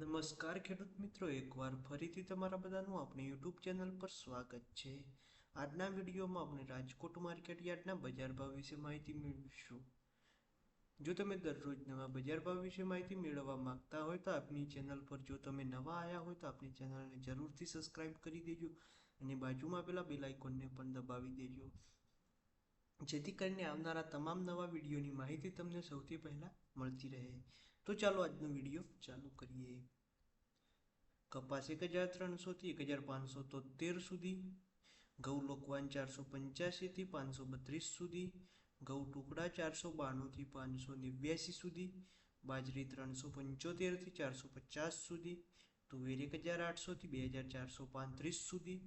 નમસ્કાર ખેડૂત મિત્રો, એકવાર ફરીથી તમારા બધાનું આપણી યુટ્યુબ ચેનલ પર સ્વાગત છે. આજના વિડીયોમાં આપણે રાજકોટ માર્કેટ યાર્ડના બજાર ભાવ વિશે માહિતી મેળવીશું. જો તમે દરરોજ નવા બજાર ભાવ વિશે માહિતી મેળવવા માંગતા હોય તો આપની ચેનલ પર જો તમે નવા આવ્યા હોય તો આપણી ચેનલને જરૂરથી સબસ્ક્રાઇબ કરી દેજો અને બાજુમાં પેલા બેલ આઇકોનને પણ દબાવી દેજો. જેથી કરીને આવનારા તમામ નવા વિડીયોની માહિતી તમને સૌથી પહેલાં મળતી રહે. તો ચાલો આજનો વીડિયો ચાલુ કરીએ. કપાસ એક હજાર ત્રણસોથી એક હજાર પાંચસો તોતેર સુધી ઘઉં લોકવાન ચારસો પંચ્યાસીથી પાંચસો બત્રીસ સુધી ઘઉં ટુકડા ચારસો બાણુંથી પાંચસો નેવ્યાસી સુધી, બાજરી ત્રણસો પંચોતેરથી ચારસો પચાસ સુધી, તુવેર એક હજાર આઠસોથી બે હજાર ચારસો પાંત્રીસ સુધી,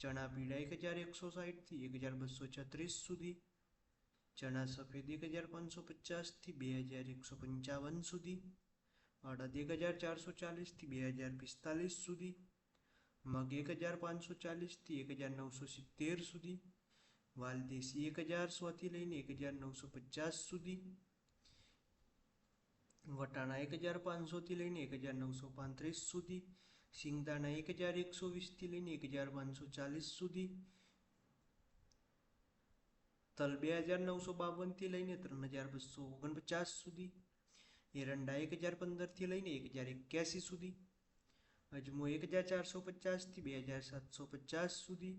ચણા પીળા એક હજાર એકસો સાઠથી એક હજાર બસો છત્રીસ સુધી ચણા સફેદ એક હજાર પાંચસો પચાસથી બે હજાર એકસો પંચાવન સુધી અડદ એક હજાર ચારસો ચાલીસથી બે હજાર પિસ્તાલીસ સુધી મગ એક હજાર પાંચસો ચાલીસથી એક હજાર નવસો સિત્તેર સુધી વાલદેશી એક હજાર સોથી લઈને એક હજાર નવસો પચાસ સુધી વટાણા એક હજાર પાંચસોથી લઈને એક હજાર નવસો પાંત્રીસ સુધી સિંગદાણા એક હજાર એકસો વીસથી લઈને એક હજાર પાંચસો ચાલીસ સુધી તલ બે હજાર નવસો બાવનથી લઈને ત્રણ હજાર બસો ઓગણપચાસ સુધી, એરંડા એક હજાર પંદરથી લઈને એક હજાર એક્યાસી સુધી, અજમો એક હજાર ચારસો પચાસથી બે હજાર સાતસો પચાસ સુધી,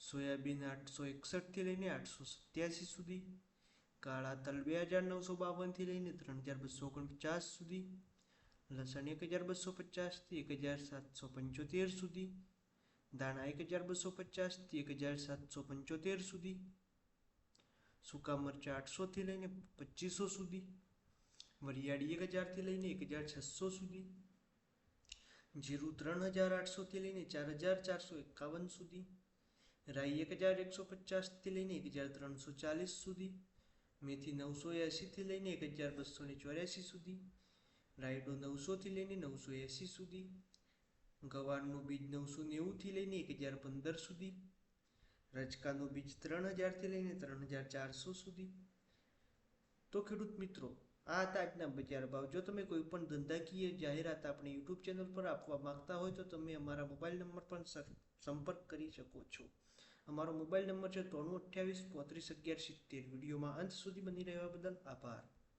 સોયાબીન આઠસો એકસઠથી લઈને આઠસો સત્યાસી સુધી, કાળા તલ બે હજાર નવસો બાવનથી લઈને ત્રણ હજાર બસો ઓગણપચાસ સુધી, લસણ એક હજાર બસો પચાસથી એક હજાર સાતસો પંચોતેર સુધી, દાણા એક હજાર બસો પચાસથી એક હજાર સાતસો પંચોતેર સુધી સૂકા મરચાં આઠસોથી લઈને પચીસો સુધી, વરિયાળી એક હજારથી લઈને એક હજાર છસો સુધી, જીરું ત્રણ હજાર આઠસોથી લઈને ચાર હજાર ચારસો એકાવન સુધી, રાઈ એક હજાર એકસો પચાસથી લઈને એક હજાર ત્રણસો ચાલીસ સુધી, મેથી નવસો એંસીથી લઈને એક હજાર બસો ને ચોર્યાસી સુધી, રાયડો નવસોથી લઈને નવસો એંસી સુધી, ગવારનું બીજ નવસો નેવુંથી લઈને એક હજાર પંદર સુધી રજકાનું બીજ ત્રણ હજારથી લઈને ત્રણ હજાર ચારસો સુધી. તો ખેડૂત મિત્રો, આ હતા આજના બજાર ભાવ. જો તમે કોઈ પણ ધંધાકીય જાહેરાત આપણી યુટ્યુબ ચેનલ પર આપવા માંગતા હોય તો તમે અમારા મોબાઈલ નંબર પર સંપર્ક કરી શકો છો. અમારો મોબાઈલ નંબર છે ત્રણું અઠ્યાવીસ, પોત્રીસ, અગિયાર, સિત્તેર. વિડીયોમાં અંત સુધી બની રહેવા બદલ આભાર.